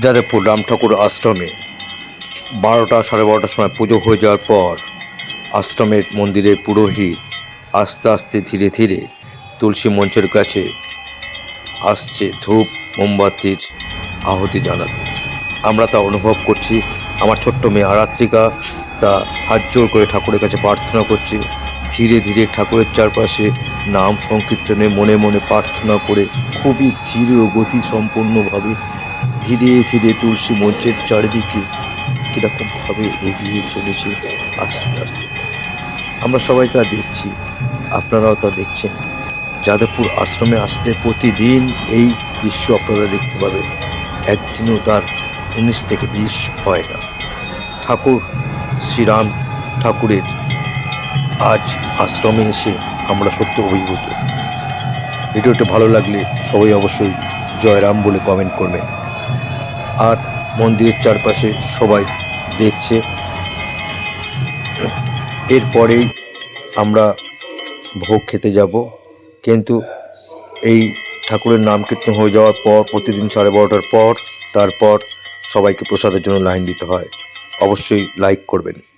যাদবপুর রাম ঠাকুর আশ্রমে বারোটা সাড়ে বারোটার সময় পুজো হয়ে যাওয়ার পর আশ্রমের মন্দিরের পুরোহিত আস্তে আস্তে ধীরে ধীরে তুলসী মঞ্চের কাছে আসছে ধূপ, মোমবাতির আহতি জানাতে। আমরা তা অনুভব করছি। আমার ছোট্ট মেয়ে আরাত্রিকা তা হাত জোর করে ঠাকুরের কাছে প্রার্থনা করছে। ধীরে ধীরে ঠাকুরের চারপাশে নাম সংকীর্তনে মনে মনে প্রার্থনা করে খুবই ধীর ও গতি সম্পন্নভাবে ধীরে ধীরে তুলসী মঞ্চের চারিদিকে কীরকমভাবে এগিয়ে চলেছে আস্তে আস্তে। আমরা সবাই তা দেখছি, আপনারাও তা দেখছেন। যাদবপুর আশ্রমে আসলে প্রতিদিন এই দৃশ্য আপনারা দেখতে পাবেন। একদিনও তার উনিশ থেকে বিশ হয় না। ঠাকুর, শ্রীরাম ঠাকুরের আজ আশ্রমে এসে আমরা সত্য অভিভূত। ভিডিওটি ভালো লাগলে সবাই অবশ্যই জয়রাম বলে কমেন্ট করবেন। আর মন্দিরের চারপাশে সবাই দেখছে। এরপরেই আমরা ভোগ খেতে যাব। কিন্তু এই ঠাকুরের নাম কীর্তন হয়ে যাওয়ার পর, প্রতিদিন সাড়ে বারোটার পর, তারপর সবাইকে প্রসাদের জন্য লাইন দিতে হয়। অবশ্যই লাইক করবেন।